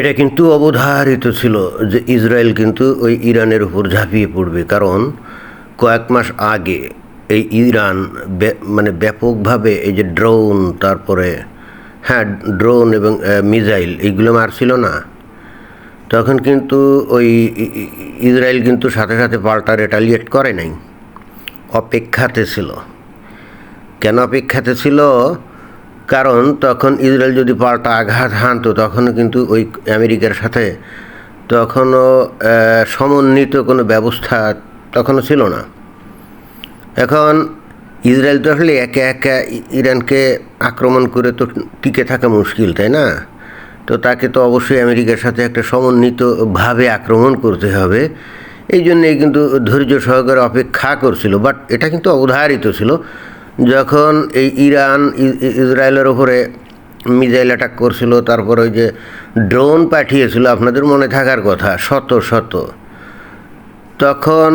এটা কিন্তু অবধারিত ছিল যে ইসরায়েল কিন্তু ওই ইরানের উপর ঝাঁপিয়ে পড়বে। কারণ কয়েক মাস আগে এই ইরান মানে ব্যাপকভাবে এই যে ড্রোন, তারপরে হ্যাঁ ড্রোন এবং মিসাইল এইগুলো মারছিল না। তখন কিন্তু ওই ইসরায়েল কিন্তু সাথে সাথে পাল্টা রেটালিয়েট করে নাই। অপেক্ষাতে ছিল। কেন অপেক্ষাতে ছিল? কারণ তখন ইসরায়েল যদি পাল্টা আঘাত হানতো, তখনও কিন্তু ওই আমেরিকার সাথে তখনও সমন্বিত কোনো ব্যবস্থা তখনও ছিল না। এখন ইসরায়েল তো আসলে একা একা ইরানকে আক্রমণ করে তো টিকে থাকা মুশকিল, তাই না? তো তাকে তো অবশ্যই আমেরিকার সাথে একটা সমন্বিতভাবে আক্রমণ করতে হবে। এই জন্যেই কিন্তু ধৈর্য সহকারে অপেক্ষা করছিল, বাট এটা কিন্তু অবধারিত ছিল। যখন এই ইরান ইসরায়েলের ওপরে মিজাইল অ্যাটাক করছিল, তারপর ওই যে ড্রোন পাঠিয়েছিল, আপনাদের মনে থাকার কথা, শত শত। তখন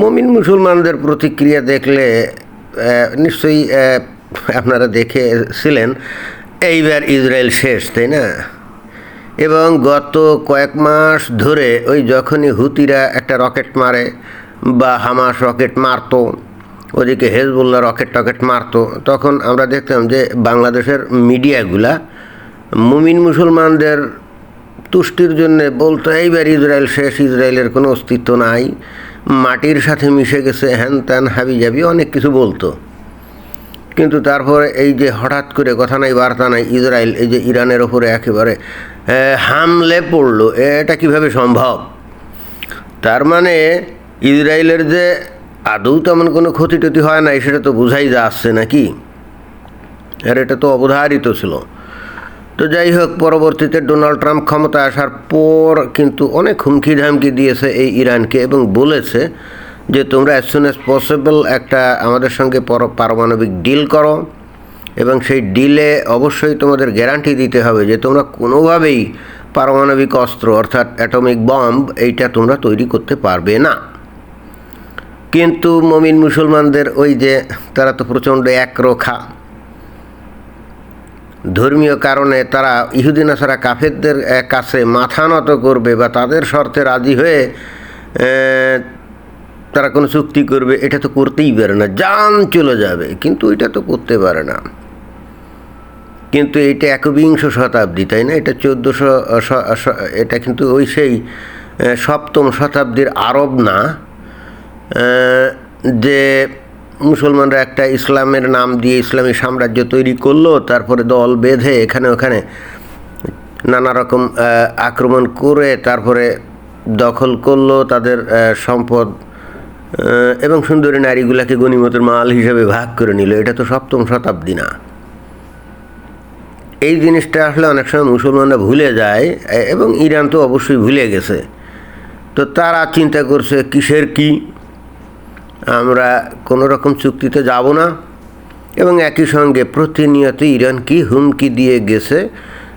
মমিন মুসলমানদের প্রতিক্রিয়া দেখলে নিশ্চয়ই আপনারা দেখেছিলেন, এইবার ইসরায়েল শেষ, তাই না? এবং গত কয়েক মাস ধরে ওই যখনই হুতিরা একটা রকেট মারে বা হামাস রকেট মারতো ওদিকে হেজবুল্লাহ রকেট টকেট মারতো। তখন আমরা দেখতাম যে বাংলাদেশের মিডিয়াগুলা মুমিন মুসলমানদের তুষ্টির জন্য বলতো, এইবার ইসরায়েল শেষ, ইসরায়েলের কোনো অস্তিত্ব নাই। মাটির সাথে মিশে গেছে হ্যান ত্যান হাবি জাবি, অনেক কিছু বলতো। কিন্তু তারপরে এই যে হঠাৎ করে কথা নাই, বার্তা নাই, ইসরায়েল এই যে ইরানের ওপরে একেবারে হামলে পড়ল এটা কীভাবে সম্ভব? তার মানে ইসরায়েলের যে আদৌ তেমন কোনো ক্ষতি টতি হয় নাই, সেটা তো বোঝাই যা আসছে নাকি? আর এটা তো অবধারিত ছিল। তো যাই হোক, পরবর্তীতে ডোনাল্ড ট্রাম্প ক্ষমতা আসার পর কিন্তু অনেক হুমকি ধামকি দিয়েছে এই ইরানকে এবং বলেছে যে তোমরা অ্যাজ সুন অ্যাজ পসিবল একটা আমাদের সঙ্গে পর- পারমাণবিক ডিল করো এবং সেই ডিলে অবশ্যই তোমাদের গ্যারান্টি দিতে হবে যে তোমরা কোনোভাবেই পারমাণবিক অস্ত্র অর্থাৎ অ্যাটমিক বম্ব এইটা তোমরা তৈরি করতে পারবে না। কিন্তু মমিন মুসলমানদের ওই যে তারা তো প্রচণ্ড একরোখা। ধর্মীয় কারণে তারা ইহুদিন আসারা কাফেরদের কাছে মাথা নত করবে বা তাদের শর্তে রাজি হয়ে তারা কোনো চুক্তি করবে, এটা তো করতেই পারে না, জান চলে যাবে, কিন্তু এটা তো করতে পারে না। কিন্তু এটা একবিংশ শতাব্দী, তাই না? এটা চোদ্দোশো এটা কিন্তু ওই সেই সপ্তম শতাব্দীর আরব না। যে মুসলমানরা একটা ইসলামের নাম দিয়ে ইসলামী সাম্রাজ্য তৈরি করল, তারপরে দল বেঁধে এখানে ওখানে নানা রকম আক্রমণ করে তারপরে দখল করল তাদের সম্পদ এবং সুন্দরী নারীগুলাকে গণিমতের মাল হিসেবে ভাগ করে নিল। এটা তো সপ্তম শতাব্দী না। এই জিনিসটা আসলে অনেক সময় মুসলমানরা ভুলে যায় এবং ইরান তো অবশ্যই ভুলে গেছে। তো তারা চিন্তা করছে, কিসের কি? আমরা কোনো রকম চুক্তিতে যাব না। এবং একই সঙ্গে প্রতিনিয়ত ইরান কি হুমকি দিয়ে গেছে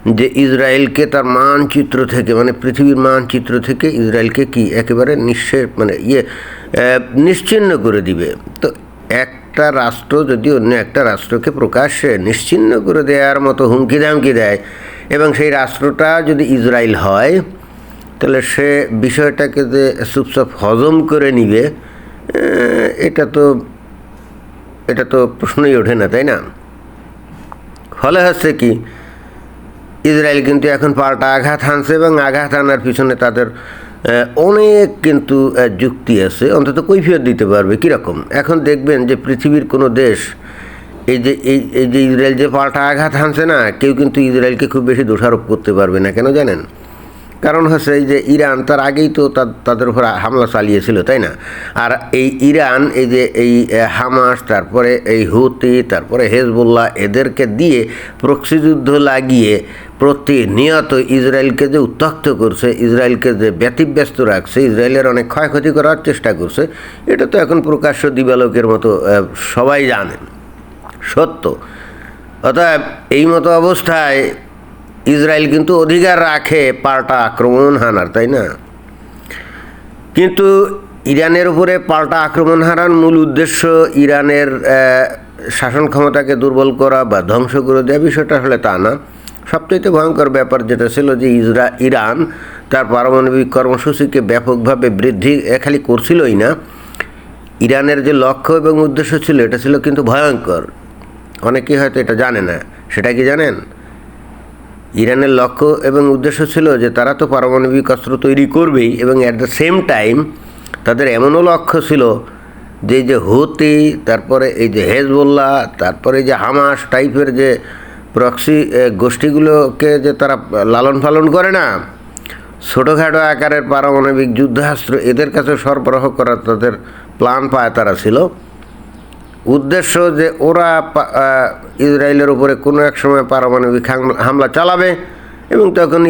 যে ইসরায়েলকে তার মানচিত্র থেকে মানে পৃথিবীর মানচিত্র থেকে ইসরায়েলকে কি একেবারে নিঃশেষ মানে ইয়ে আহ, নিশ্চিহ্ন করে দিবে। তো একটা রাষ্ট্র যদি অন্য একটা রাষ্ট্রকে প্রকাশ্যে নিশ্চিহ্ন করে দেওয়ার মতো হুমকি ধামকি দেয় এবং সেই রাষ্ট্রটা যদি ইসরায়েল হয় তাহলে সে বিষয়টাকে যে চুপচাপ হজম করে নিবে এটা তো এটা তো প্রশ্নই ওঠে না, তাই না? ফলে হচ্ছে কি, ইসরায়েল কিন্তু এখন পাল্টা আঘাত হানছে এবং আঘাত হানার পিছনে তাদের অনেক কিন্তু যুক্তি আছে। অন্তত কৈফিয়ত দিতে পারবে, কীরকম? এখন দেখবেন যে পৃথিবীর কোনো দেশ, এই যে, এই এই যে ইসরায়েল যে পাল্টা আঘাত হানছে না, কেউ কিন্তু ইসরায়েলকে খুব বেশি দোষারোপ করতে পারবে না, কেন জানেন? কারণ হচ্ছে যে ইরান, তার আগেই তো তাদের উপর হামলা চালিয়েছিল, তাই না? আর এই ইরান, এই যে এই হামাস, তারপরে এই হুতি, তারপরে হেজবুল্লাহ, এদেরকে দিয়ে প্রক্সি যুদ্ধ লাগিয়ে প্রতিনিয়ত ইসরায়েলকে যে উত্তক্ত করছে, ইসরায়েলকে যে ব্যতিব্যস্ত রাখছে, ইসরায়েলের অনেক ক্ষয়ক্ষতি করার চেষ্টা করছে, এটা তো এখন প্রকাশ্য দিবালোকের মতো সবাই জানেন। সত্য। অতএব এই মতো অবস্থায় ইসরায়েল কিন্তু অধিকার রাখে পাল্টা আক্রমণ হানার, তাই না? কিন্তু ইরানের উপরে পাল্টা আক্রমণ হারার মূল উদ্দেশ্য ইরানের শাসন ক্ষমতাকে দুর্বল করা বা ধ্বংস করে দেওয়া, বিষয়টা আসলে তা না। সবচেয়ে ভয়ঙ্কর ব্যাপার যেটা ছিল যে ইসরা, ইরান তার পারমাণবিক কর্মসূচিকে ব্যাপকভাবে বৃদ্ধি খালি করছিলই না। ইরানের যে লক্ষ্য এবং উদ্দেশ্য ছিল, এটা ছিল কিন্তু ভয়ঙ্কর। অনেকেই হয়তো এটা জানে না। সেটা কি জানেন? ইরানের লক্ষ্য এবং উদ্দেশ্য ছিল যে তারা তো পারমাণবিক অস্ত্র তৈরি করবেই এবং অ্যাট দ্য সেম টাইম তাদের এমনও লক্ষ্য ছিল যে যে হুতি, তারপরে এই যে হেজবোল্লা তারপরে যে হামাস টাইপের যে প্রক্সি গোষ্ঠীগুলোকে যে তারা লালন পালন করে না, ছোটোখাটো আকারের পারমাণবিক যুদ্ধাস্ত্র, এদের কাছে সরবরাহ করার তাদের প্ল্যান পায় তারা ছিল। উদ্দেশ্য যে ওরা ইসরায়েলের উপরে কোনো এক সময় পারমাণবিক হামলা চালাবে এবং তখন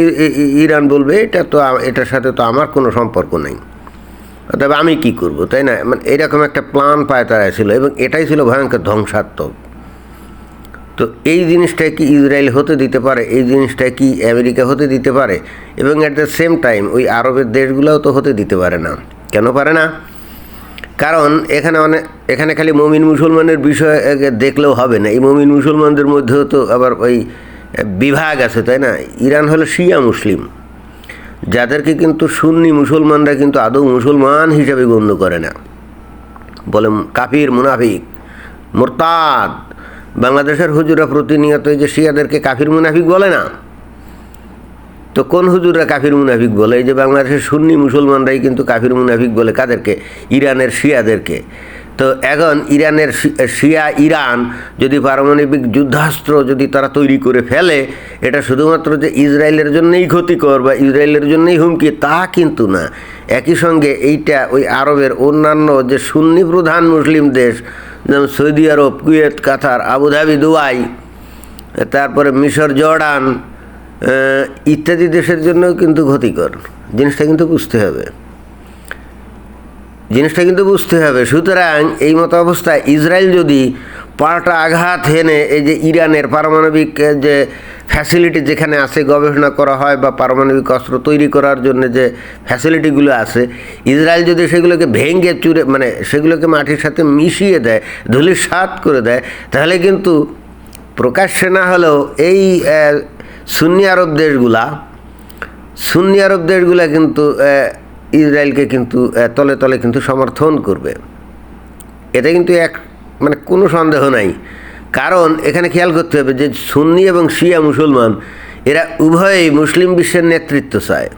ইরান বলবে, এটা তো এটার সাথে তো আমার কোনো সম্পর্ক নেই। তবে আমি কি করব, তাই না? মানে এরকম একটা প্ল্যান পায় তারা ছিল এবং এটাই ছিল ভয়ঙ্কর ধ্বংসাত্মক। তো এই জিনিসটা কি ইসরায়েল হতে দিতে পারে? এই জিনিসটা কি আমেরিকা হতে দিতে পারে? এবং অ্যাট দ্য সেম টাইম ওই আরবের দেশগুলোও তো হতে দিতে পারে না। কেন পারে না? কারণ এখানে অনেক এখানে খালি মমিন মুসলমানের বিষয় দেখলেও হবে না। এই মমিন মুসলমানদের মধ্যেও তো আবার ওই বিভাগ আছে, তাই না? ইরান হলো শিয়া মুসলিম। যাদেরকে কিন্তু সুন্নি মুসলমানরা কিন্তু আদৌ মুসলমান হিসাবে গণ্য করে না। বলে কাফির, মুনাফিক, মোরতাদ। বাংলাদেশের হুজুরা প্রতিনিয়ত এই যে শিয়াদেরকে কাফির, মুনাফিক বলে না? তো কোন হুজুররা কাফির মুনাফিক বলে? এই যে বাংলাদেশের সুন্নি মুসলমানরাই কিন্তু কাফির মুনাফিক বলে কাদেরকে? ইরানের শিয়াদেরকে। তো এখন ইরানের শিয়া ইরান যদি পারমাণবিক যুদ্ধাস্ত্র যদি তারা তৈরি করে ফেলে, এটা শুধুমাত্র যে ইসরায়েলের জন্যই ক্ষতিকর বা ইসরায়েলের জন্যই হুমকি, তা কিন্তু না। একই সঙ্গে এইটা ওই আরবের অন্যান্য যে সুন্নি প্রধান মুসলিম দেশ, যেমন Saudi Arab, Kuwait, Qatar, Abu Dhabi, Dubai, তারপরে মিশর, জর্ডান ইত্যাদি দেশের জন্যও কিন্তু ক্ষতিকর। জিনিসটা কিন্তু বুঝতে হবে। জিনিসটা কিন্তু বুঝতে হবে। সুতরাং এই মতো অবস্থায় ইসরায়েল যদি পাল্টা আঘাত হেনে এই যে ইরানের পারমাণবিক যে ফ্যাসিলিটি যেখানে আছে গবেষণা করা হয় বা পারমাণবিক অস্ত্র তৈরি করার জন্য যে ফ্যাসিলিটিগুলো আছে, ইসরায়েল যদি সেগুলোকে ভেঙে চুরে মানে সেগুলোকে মাটির সাথে মিশিয়ে দেয় ধুলির সাত করে দেয়, তাহলে কিন্তু প্রকাশ্যে না হলেও এই সুন্নি আরব দেশগুলা, সুন্নি আরব দেশগুলা কিন্তু ইসরায়েলকে কিন্তু তলে তলে কিন্তু সমর্থন করবে। এটা কিন্তু এক মানে কোনো সন্দেহ নাই। কারণ এখানে খেয়াল করতে হবে যে সুন্নি এবং শিয়া মুসলমান, এরা উভয়ই মুসলিম বিশ্বের নেতৃত্ব চায়।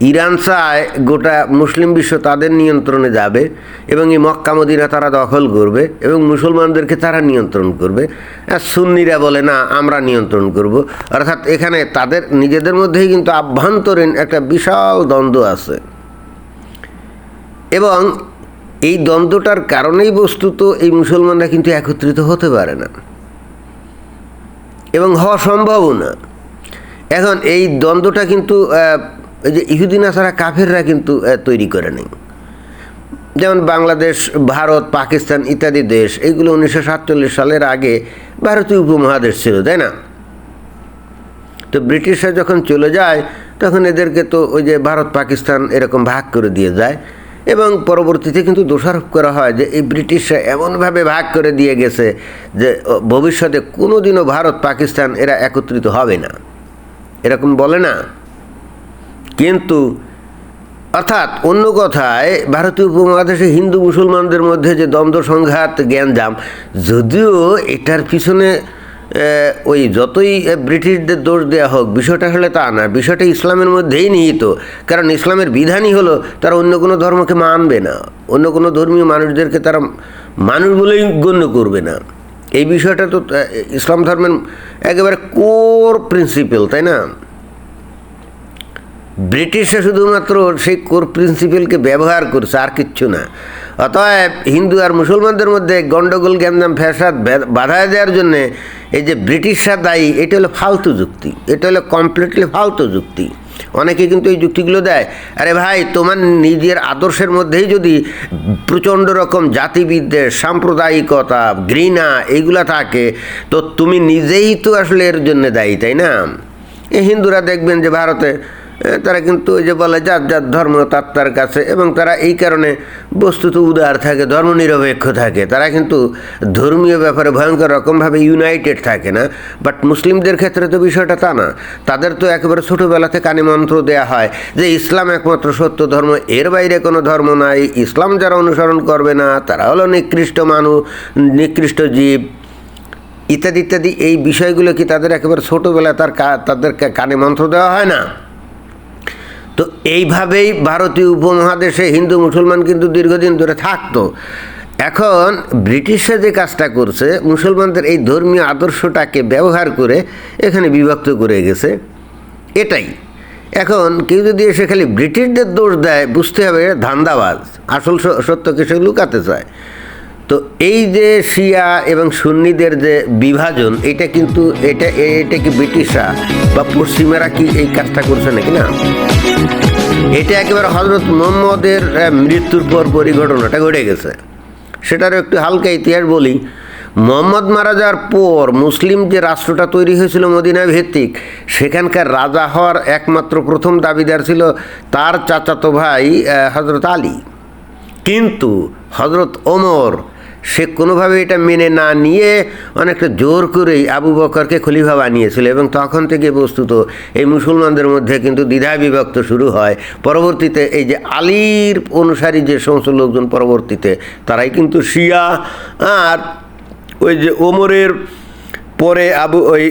ইরান চায় গোটা মুসলিম বিশ্ব তাদের নিয়ন্ত্রণে যাবে এবং এই মক্কা মদিনা তারা দখল করবে এবং মুসলমানদেরকে তারা নিয়ন্ত্রণ করবে। সুন্নিরা বলে, না, আমরা নিয়ন্ত্রণ করব। অর্থাৎ এখানে তাদের, নিজেদের মধ্যেই কিন্তু আভ্যন্তরীণ একটা বিশাল দ্বন্দ্ব আছে। এবং এই দ্বন্দ্বটার কারণেই বস্তুত এই মুসলমানরা কিন্তু একত্রিত হতে পারে না। এবং হওয়া সম্ভবও না। এখন এই দ্বন্দ্বটা কিন্তু এই যে ইহুদিন আসারা কাফেররা কিন্তু তৈরি করে নেই। যেমন বাংলাদেশ, ভারত, পাকিস্তান ইত্যাদি দেশ এইগুলো উনিশশো সাতচল্লিশ সালের আগে ভারতীয় উপমহাদেশ ছিল, তাই না? তো ব্রিটিশরা যখন চলে যায়, তখন এদেরকে তো ওই যে ভারত, পাকিস্তান এরকম ভাগ করে দিয়ে যায়। এবং পরবর্তীতে কিন্তু দোষারোপ করা হয় যে, এই ব্রিটিশরা এমনভাবে ভাগ করে দিয়ে গেছে যে ভবিষ্যতে কোনো দিনও ভারত, পাকিস্তান এরা একত্রিত হবে না। এরকম বলে না? কিন্তু অর্থাৎ অন্য কথায় ভারতীয় উপমহাদেশে হিন্দু মুসলমানদের মধ্যে যে দ্বন্দ্ব, সংঘাত জ্ঞানজাম যদিও এটার পিছনে ওই যতই ব্রিটিশদের দোষ দেওয়া হোক, বিষয়টা হলে তা না। বিষয়টা ইসলামের মধ্যেই নিহিত। কারণ ইসলামের বিধানই হলো তারা অন্য কোনো ধর্মকে মানবে না। অন্য কোনো ধর্মীয় মানুষদেরকে তারা মানুষ বলেই গণ্য করবে না। এই বিষয়টা তো ইসলাম ধর্মের একেবারে কোর প্রিন্সিপাল, তাই না? ব্রিটিশরা শুধুমাত্র সেই কোর প্রিন্সিপালকে ব্যবহার করছে, আর কিচ্ছু না। অতএব হিন্দু আর মুসলমানদের মধ্যে গণ্ডগোল গ্যান্দাম ফ্যাসাদ বাধা দেওয়ার জন্যে এই যে ব্রিটিশরা দায়ী, এটা হলো ফালতু যুক্তি। এটা হলো কমপ্লিটলি ফালতু যুক্তি। অনেকে কিন্তু এই যুক্তিগুলো দেয়, আরে ভাই, তোমার নিজের আদর্শের মধ্যেই যদি প্রচণ্ড রকম জাতিবিদ্বেষ, সাম্প্রদায়িকতা, ঘৃণা এইগুলা থাকে, তো তুমি নিজেই তো আসলে এর জন্য দায়ী, তাই না? এই হিন্দুরা দেখবেন যে ভারতে তারা কিন্তু ওই যে বলে যার যার ধর্ম তার তার কাছে, এবং তারা এই কারণে বস্তুত উদার থাকে ধর্মনিরপেক্ষ থাকে। তারা কিন্তু ধর্মীয় ব্যাপারে ভয়ঙ্কর রকমভাবে ইউনাইটেড থাকে না। বাট মুসলিমদের ক্ষেত্রে তো বিষয়টা তা না। তাদের তো একেবারে ছোটোবেলাতে কানে মন্ত্র দেয়া হয় যে ইসলাম একমাত্র সত্য ধর্ম, এর বাইরে কোনো ধর্ম নাই। ইসলাম যারা অনুসরণ করবে না, তারা হলো নিকৃষ্ট মানুষ নিকৃষ্ট জীব। ইত্যাদি ইত্যাদি, এই বিষয়গুলো কি তাদের একেবারে ছোটোবেলায় তার কা- তাদের কানে মন্ত্র দেওয়া হয় না? তো এইভাবেই ভারতীয় উপমহাদেশে হিন্দু মুসলমান কিন্তু দীর্ঘদিন ধরে থাকতো। এখন ব্রিটিশরা যে কাজটা করছে, মুসলমানদের এই ধর্মীয় আদর্শটাকে ব্যবহার করে এখানে বিভক্ত করে গেছে। এটাই। এখন কেউ যদি এসে খালি ব্রিটিশদের দোষ দেয়, বুঝতে হবে ধান্দাবাজ। আসল সত্যকে সে লুকাতে চায়? তো এই যে শিয়া এবং সুন্নিদের যে বিভাজন, এটা কিন্তু এটা এটা কি ব্রিটিশরা বা পশ্চিমেরা কি এই কাজটা করছে নাকি না? এটা একেবারে হজরত মোহাম্মদের মৃত্যুর পর পরিঘটনাটা ঘটে গেছে। সেটারও একটু হালকা ইতিহাস বলি। মোহাম্মদ মারা যাওয়ার পর মুসলিম যে রাষ্ট্রটা তৈরি হয়েছিল মদিনা ভিত্তিক, সেখানকার রাজা হওয়ার একমাত্র প্রথম দাবিদার ছিল তার চাচাতো ভাই হজরত আলী। কিন্তু হজরত ওমর সে কোনোভাবে এটা মেনে না নিয়ে অনেকটা জোর করেই আবু বকরকে খলিফা বানিয়েছিল এবং তখন থেকে বস্তুত এই মুসলমানদের মধ্যে কিন্তু দ্বিধা বিভক্ত শুরু হয়। পরবর্তীতে এই যে আলীর অনুসারী যে সমস্ত লোকজন পরবর্তীতে, তারাই কিন্তু শিয়া। আর ওই যে ওমরের পরে আবু, ওই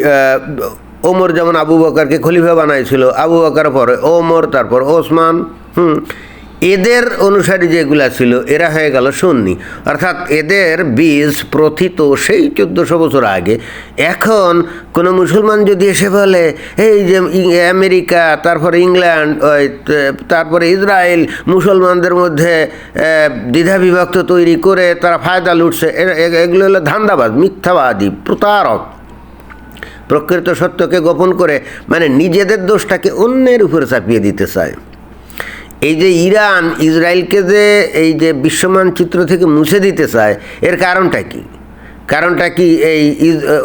ওমর যেমন আবু বকরকে খলিফা বানাইছিল, আবু বকর পরে ওমর, তারপর ওসমান, হুম। এদের অনুসারী যেগুলা ছিল, এরা হয়ে গেল সুন্নি। অর্থাৎ এদের বীজ প্রথিত সেই চোদ্দোশো বছর আগে। এখন কোনো মুসলমান যদি এসে বলে, এই যে আমেরিকা, তারপরে ইংল্যান্ড তারপরে ইসরায়েল, মুসলমানদের মধ্যে দ্বিধা বিভক্ত তৈরি করে তারা ফায়দা লুটছে এগুলো হলো ধান্দাবাজ, মিথ্যাবাদী, প্রতারক। প্রকৃত সত্যকে গোপন করে মানে নিজেদের দোষটাকে অন্যের উপরে চাপিয়ে দিতে চায়। এই যে ইরান ইসরায়েলকে যে এই যে বিশ্বমানচিত্র থেকে মুছে দিতে চায়, এর কারণটা কি? কারণটা কি এই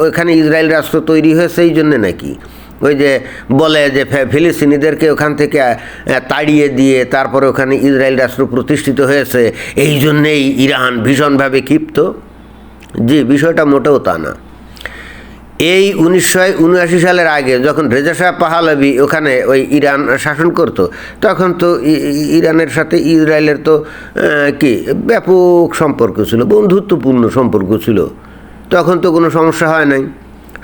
ওখানে ইসরায়েল রাষ্ট্র তৈরি হয়েছে এই জন্যে নাকি? ওই যে বলে যে ফিলিস্তিনিদেরকে ওখান থেকে তাড়িয়ে দিয়ে তারপরে ওখানে ইসরায়েল রাষ্ট্র প্রতিষ্ঠিত হয়েছে, এই জন্যেই ইরান ভীষণভাবে ক্ষিপ্ত। জি, বিষয়টা মোটেও তা না। এই উনিশশো উনআশি সালের আগে যখন রেজা শাহ পাহালবি ওখানে ওই ইরান শাসন করত, তখন তো ইরানের সাথে ইসরায়েলের তো কি, ব্যাপক সম্পর্ক ছিল, বন্ধুত্বপূর্ণ সম্পর্ক ছিল। তখন তো কোনো সমস্যা হয় নাই।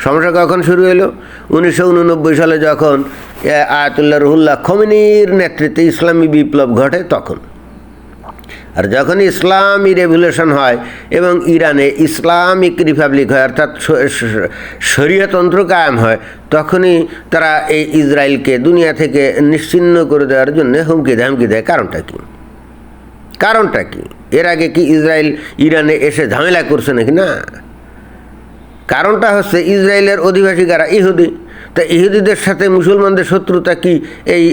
সমস্যা কখন শুরু হলো? উনিশশো উননব্বই সালে যখন আয়াতুল্লাহ রহুল্লাহ খমিনীর নেতৃত্বে ইসলামী বিপ্লব ঘটে তখন। আর যখন ইসলামী রেভলিউশন হয় এবং ইরানে ইসলামিক রিপাবলিক হয়, অর্থাৎ শরীয়তন্ত্র কায়েম হয়, তখনই তারা এই ইসরায়েলকে দুনিয়া থেকে নিশ্চিহ্ন করে দেওয়ার জন্য হুমকি দেয়। হুমকি দেয় কারণটা কি? কারণটা কি? এর আগে কি ইসরায়েল ইরানে এসে ঝামেলা করছে নাকি? না। কারণটা হচ্ছে ইসরায়েলের অধিবাসী কারা? ইহুদি। তা ইহুদিদের সাথে মুসলমানদের শত্রুতা কি? এই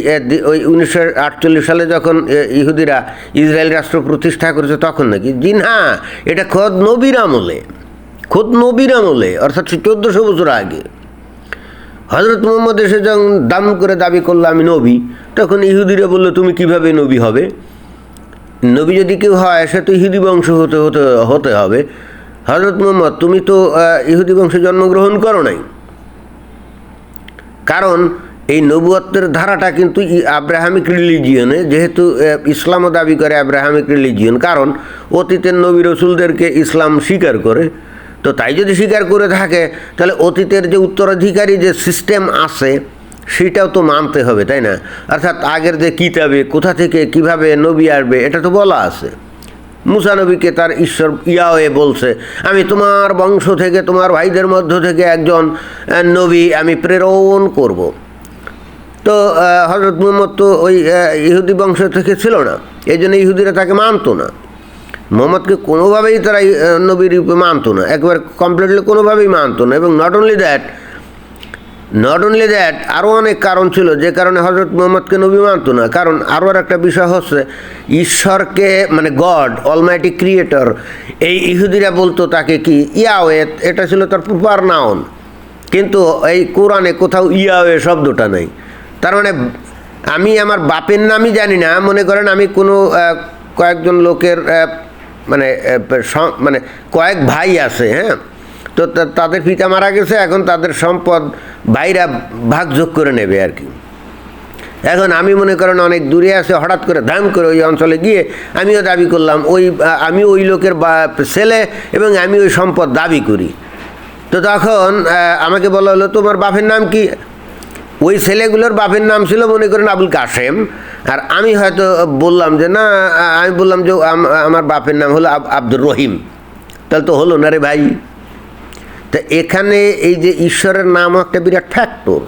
ওই উনিশশো আটচল্লিশ সালে যখন ইহুদিরা ইসরায়েল রাষ্ট্র প্রতিষ্ঠা করেছে তখন নাকি? জি না, এটা খোদ নবীর আমলে, খোদ নবীর আমলে, অর্থাৎ চোদ্দোশো বছর আগে। হজরত মোহাম্মদ এসে যখন দাম করে দাবি করল, আমি নবী তখন ইহুদিরা বলল, তুমি কীভাবে নবী হবে? নবী যদি কেউ হয়, সে তো ইহুদি বংশ হতে হতে হতে হবে। হজরত মোহাম্মদ, তুমি তো ইহুদি বংশে জন্মগ্রহণ করো নাই। কারণ এই নবুয়ত্বের ধারাটা কিন্তু আব্রাহামিক রিলিজিয়নে যেহেতু ইসলামও দাবি করে আব্রাহামিক রিলিজিয়ন কারণ অতীতের নবী রসুলদেরকে ইসলাম স্বীকার করে। তো তাই যদি স্বীকার করে থাকে, তাহলে অতীতের যে উত্তরাধিকারী যে সিস্টেম আছে, সেটাও তো মানতে হবে, তাই না? অর্থাৎ আগের যে কিতাবে কোথা থেকে কীভাবে নবী আসবে, এটা তো বলা আছে। মুসা নবীকে তার ঈশ্বর ইয়াওয়ে বলছে আমি তোমার বংশ থেকে তোমার ভাইদের মধ্য থেকে একজন নবী আমি প্রেরণ করব। তো হজরত মুহম্মদ তো ওই ইহুদি বংশ থেকে ছিল না এই জন্য ইহুদিরা তাকে মানতো না মোহাম্মদকে কোনোভাবেই তারা আহ, নবী রূপে মানতো না একবার কমপ্লিটলি কোনোভাবেই মানতো না এবং not only that not only that আরও অনেক কারণ ছিল, যে কারণে হজরত মোহাম্মদকে নবী মানত না। কারণ আরও আর একটা বিষয় হচ্ছে, ঈশ্বরকে মানে গড অলমাইটি ক্রিয়েটর এই ইহুদিরা বলতো তাকে কি ইয়াওয়েত এটা ছিল তার প্রপার নাউন কিন্তু এই কোরআনে কোথাও ইয়াওয়ে শব্দটা নেই। তার মানে আমি আমার বাপের নামই জানি না, মনে করেন আমি কোনো কয়েকজন লোকের মানে মানে কয়েক ভাই আছে হ্যাঁ? তো তাদের পিতা মারা গেছে, এখন তাদের সম্পদ ভাইরা ভাগযোগ করে নেবে আর কি। এখন আমি মনে করেন অনেক দূরে আছে, হঠাৎ করে ধাম করে ওই অঞ্চলে গিয়ে আমিও দাবি করলাম, ওই আমি ওই লোকের ছেলে এবং আমি ওই সম্পদ দাবি করি। তো তখন আমাকে বলা হলো, তোমার বাপের নাম কি? ওই ছেলেগুলোর বাপের নাম ছিল মনে করেন আবুল কাশেম। আর আমি হয়তো বললাম যে, না আমি বললাম যে, আম- আমার বাপের নাম হলো আব- আব্দুর রহিম। তাহলে তো হলো না রে ভাই। তা এখানে এই যে ঈশ্বরের নাম একটা বিরাট ফ্যাক্টর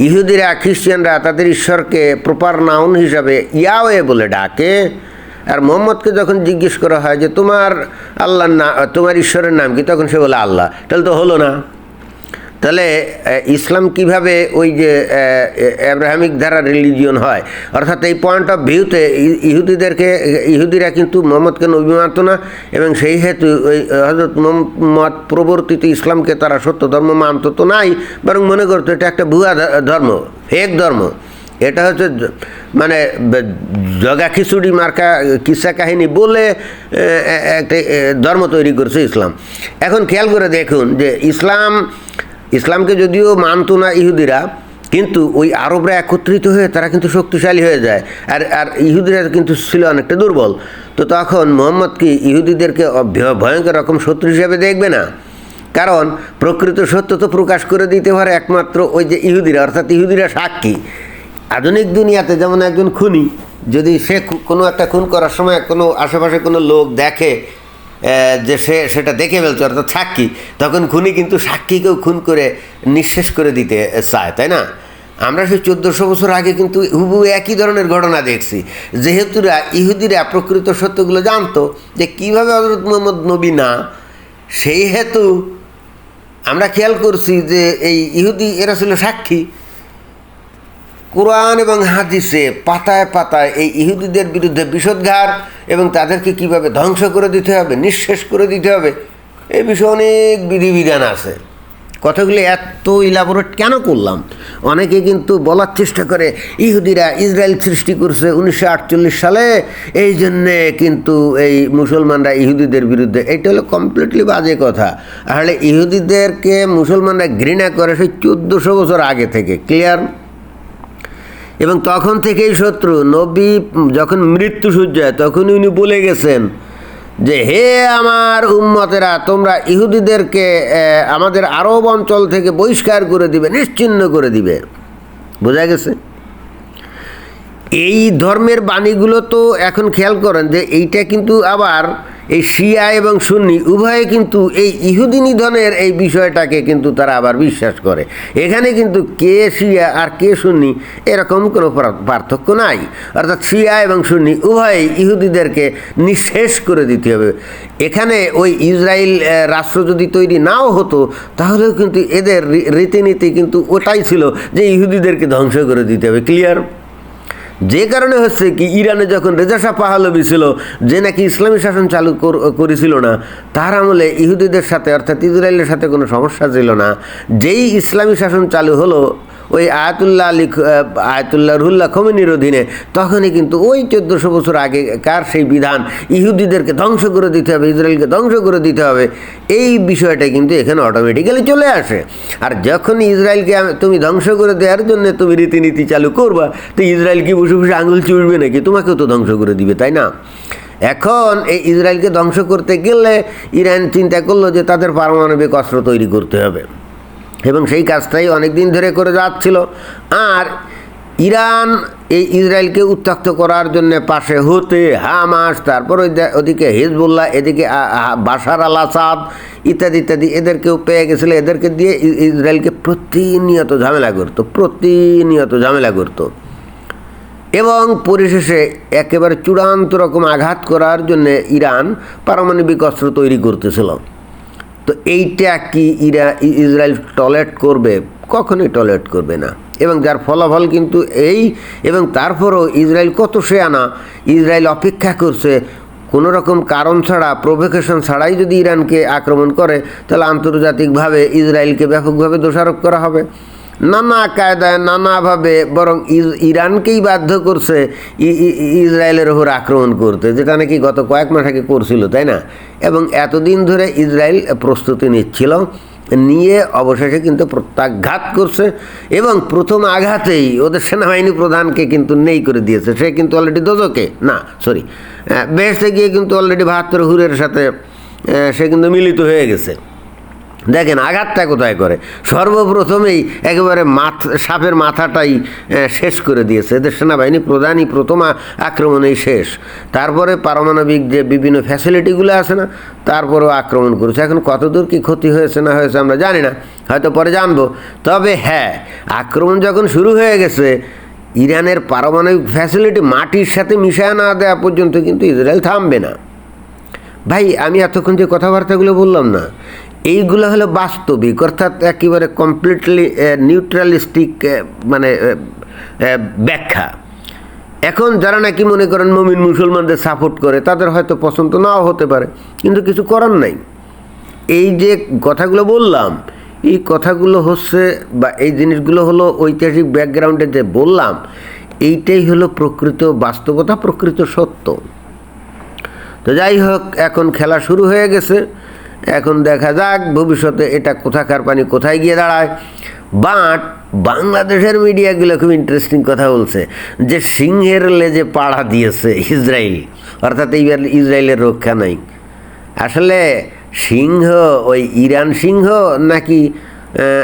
ইহুদিরা, খ্রিস্টানরা তাদের ঈশ্বরকে প্রপার নাউন হিসাবে ইয়াওয়ে বলে ডাকে। আর মোহাম্মদকে যখন জিজ্ঞেস করা হয় যে, তোমার আল্লাহর না, তোমার ঈশ্বরের নাম কি? তখন সে বলে, আল্লাহ। তাহলে তো হলো না। তাহলে ইসলাম কীভাবে ওই যে অ্যাব্রাহামিক ধারা রিলিজিয়ন হয়? অর্থাৎ এই পয়েন্ট অফ ভিউতে ইহুদিদেরকে, ইহুদিরা কিন্তু মোহাম্মদকে নবী মানত না, এবং সেই হেতু ওই হজরত মোহাম্মদ প্রবর্তিত ইসলামকে তারা সত্য ধর্ম মানত তো নাই, বরং মনে করতো এটা একটা ভুয়া ধর্ম ফেক ধর্ম। এটা হচ্ছে মানে জগা খিচুড়ি মার্কা, কিসা কাহিনী বলে একটা ধর্ম তৈরি করছে ইসলাম। এখন খেয়াল করে দেখুন যে ইসলাম ইসলামকে যদিও মানত না ইহুদিরা, কিন্তু ওই আরবরা একত্রিত হয়ে তারা কিন্তু শক্তিশালী হয়ে যায়। আর আর ইহুদিরা কিন্তু ছিল অনেকটা দুর্বল। তো তখন মোহাম্মদ কি ইহুদিদেরকে ভয়ঙ্কর রকম শত্রু হিসেবে দেখবে না? কারণ প্রকৃত সত্য তো প্রকাশ করে দিতে পারে একমাত্র ওই যে ইহুদিরা, অর্থাৎ ইহুদিরা সাক্ষী। আধুনিক দুনিয়াতে যেমন একজন খুনি, যদি সে কোনো একটা খুন করার সময় কোনো আশেপাশে কোনো লোক দেখে যে সে সেটা দেখে ফেলছে, অর্থাৎ সাক্ষী, তখন খুনি কিন্তু সাক্ষীকেও খুন করে নিঃশেষ করে দিতে চায়, তাই না? আমরা সেই চোদ্দোশো বছর আগে কিন্তু হুবু একই ধরনের ঘটনা দেখছি। যেহেতুরা ইহুদিরা প্রকৃত সত্যগুলো জানতো যে কীভাবে হজরত মোহাম্মদ নবী না, সেই হেতু আমরা খেয়াল করছি যে এই ইহুদি, এরা ছিল সাক্ষী। কোরআন এবং হাদিসে পাতায় পাতায় এই ইহুদিদের বিরুদ্ধে বিষোদ্গার এবং তাদেরকে কীভাবে ধ্বংস করে দিতে হবে, নিঃশেষ করে দিতে হবে এই বিষয়ে অনেক বিধিবিধান আছে। কথাগুলি এত ইলাবোরেট কেন করলাম? অনেকে কিন্তু বলার চেষ্টা করে, ইহুদিরা ইসরায়েল সৃষ্টি করছে উনিশশো আটচল্লিশ সালে, এই জন্যে কিন্তু এই মুসলমানরা ইহুদিদের বিরুদ্ধে, এটা হলো কমপ্লিটলি বাজে কথা। আসলে ইহুদিদেরকে মুসলমানরা ঘৃণা করে সেই চোদ্দোশো বছর আগে থেকে ক্লিয়ার এবং তখন থেকেই শত্রু, নবী যখন মৃত্যু সূর্যায় তখন উনি বলে গেছেন যে, হে আমার উম্মতেরা, তোমরা ইহুদিদেরকে আমাদের আরব অঞ্চল থেকে বহিষ্কার করে দিবে নিশ্চিহ্ন করে দিবে। বোঝা গেছে? এই ধর্মের বাণীগুলো তো এখন খেয়াল করেন যে, এইটা কিন্তু আবার এই শিয়া এবং সুন্নি, উভয়ে কিন্তু এই ইহুদি নিধনের এই বিষয়টাকে কিন্তু তারা আবার বিশ্বাস করে। এখানে কিন্তু কে শিয়া আর কে সুন্নি এরকম কোনো পার্থক্য নাই। অর্থাৎ শিয়া এবং সুন্নি উভয়ে ইহুদিদেরকে নিঃশেষ করে দিতে হবে। এখানে ওই ইসরায়েল রাষ্ট্র যদি তৈরি নাও হতো, তাহলেও কিন্তু এদের রীতিনীতি কিন্তু ওটাই ছিল যে ইহুদিদেরকে ধ্বংস করে দিতে হবে। ক্লিয়ার? যে কারণে হচ্ছে কি ইরানে যখন রেজাশা পাহালবি ছিল, যে নাকি ইসলামী শাসন চালু করেছিল না, তার আমলে ইহুদিদের সাথে অর্থাৎ ইসরায়েলের সাথে কোনো সমস্যা ছিল না। যেই ইসলামী শাসন চালু হলো ওই আয়াতুল্লাহ আলী আয়াতুল্লাহ রুল্লাহ খমিনির অধীনে, তখনই কিন্তু ওই চোদ্দোশো বছর আগে কার সেই বিধান? ইহুদিদেরকে ধ্বংস করে দিতে হবে, ইসরায়েলকে ধ্বংস করে দিতে হবে। এই বিষয়টা কিন্তু এখানে অটোমেটিক্যালি চলে আসে। আর যখন ইসরায়েলকে তুমি ধ্বংস করে দেওয়ার জন্য তুমি রীতিনীতি চালু করবা, তো ইসরায়েল কি বসে বসে আঙুল চুষবে নাকি? তোমাকেও তো ধ্বংস করে দিবে, তাই না? এখন এই ইসরায়েলকে ধ্বংস করতে গেলে ইরান চিন্তা করল যে তাদের পারমাণবিক অস্ত্র তৈরি করতে হবে। এবং সেই কাজটাই অনেক দিন ধরে করে যাচ্ছিল। আর ইরান এই ইসরায়েলকে উত্তক্ত করার জন্য পাশে হতে, হামাস, তারপর ওদিকে হিজবুল্লাহ, এদিকে বাসার আল আসাদ ইত্যাদি ইত্যাদি, এদেরকেও পেয়ে গেছিল। এদেরকে দিয়ে ইসরায়েলকে প্রতিনিয়ত ঝামেলা করতো, প্রতিনিয়ত ঝামেলা করতো। এবং পরিশেষে একেবারে চূড়ান্ত রকম আঘাত করার জন্য ইরান পারমাণবিক অস্ত্র তৈরি করতেছিল। তো এইটা কি ইরা ইসরায়েল টলেট করবে? কখনোই টলেট করবে না। এবং যার ফলাফল কিন্তু এই, এবং তারপরও ইসরায়েল কত সে আনা, ইসরায়েল অপেক্ষা করছে। কোনো রকম কারণ ছাড়া প্রভোকেশন ছাড়াই যদি ইরানকে আক্রমণ করে, তাহলে আন্তর্জাতিকভাবে ইসরায়েলকে ব্যাপকভাবে দোষারোপ করা হবে। নানা কায়দায় নানাভাবে বরং ইরানকেই বাধ্য করছে ইসরায়েলের ওপর আক্রমণ করতে যেটা নাকি গত কয়েক মাস আগে করছিল, তাই না? এবং এতদিন ধরে ইসরায়েল প্রস্তুতি নিচ্ছিল, নিয়ে অবশেষে কিন্তু প্রত্যাঘাত করছে এবং প্রথম আঘাতেই ওদের সেনাবাহিনী প্রধানকে কিন্তু নেই করে দিয়েছে, সে কিন্তু অলরেডি দোজকে, না সরি বেহেস্তে গিয়ে কিন্তু অলরেডি বাহাত্তর হুরের সাথে সে কিন্তু মিলিত হয়ে গেছে। দেখেন আঘাতটা কোথায় করে? সর্বপ্রথমেই একেবারে মাথ, সাপের মাথাটাই শেষ করে দিয়েছে। এদের সেনাবাহিনী প্রধানই প্রথম আক্রমণেই শেষ। তারপরে পারমাণবিক যে বিভিন্ন ফ্যাসিলিটিগুলো আছে না, তারপরেও আক্রমণ করেছে। এখন কতদূর কি ক্ষতি হয়েছে, না হয়েছে আমরা জানি না। হয়তো পরে জানব। তবে হ্যাঁ আক্রমণ যখন শুরু হয়ে গেছে, ইরানের পারমাণবিক ফ্যাসিলিটি মাটির সাথে মিশায় না দেওয়া পর্যন্ত কিন্তু ইসরায়েল থামবে না। ভাই, আমি এতক্ষণ যে কথাবার্তাগুলো বললাম না এইগুলো হলো বাস্তবিক, অর্থাৎ একেবারে কমপ্লিটলি নিউট্রালিস্টিক মানে ব্যাখ্যা। এখন যারা নাকি মনে করেন মমিন মুসলমানদের সাপোর্ট করে, তাদের হয়তো পছন্দ নাও হতে পারে, কিন্তু কিছু করার নাই। এই যে কথাগুলো বললাম, এই কথাগুলো হচ্ছে, বা এই জিনিসগুলো হলো ঐতিহাসিক ব্যাকগ্রাউন্ডে যে বললাম, এইটাই হলো প্রকৃত বাস্তবতা, প্রকৃত সত্য। তো যাই হোক, এখন খেলা শুরু হয়ে গেছে। এখন দেখা যাক ভবিষ্যতে এটা কোথাকার পানি কোথায় গিয়ে দাঁড়ায়। বাট বাংলাদেশের মিডিয়াগুলো খুব ইন্টারেস্টিং কথা বলছে যে সিংহের লেজে পাড়া দিয়েছে ইসরায়েল। অর্থাৎ এইবার ইসরায়েলের রক্ষা নাই। আসলে সিংহ, ওই ইরান সিংহ নাকি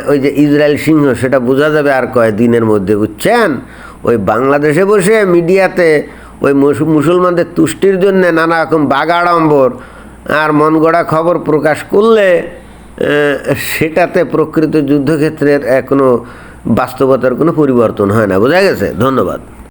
ওই যে ইসরায়েল সিংহ, সেটা বোঝা যাবে আর কয়েকদিনের মধ্যে, বুঝছেন? ওই বাংলাদেশে বসে মিডিয়াতে ওই মুস- মুসলমানদের তুষ্টির জন্য নানা রকম বাগাড়ম্বর আর মন গড়া খবর প্রকাশ করলে সেটাতে প্রকৃত যুদ্ধক্ষেত্রের কোনো বাস্তবতার কোনো পরিবর্তন হয় না। বোঝা গেছে? ধন্যবাদ।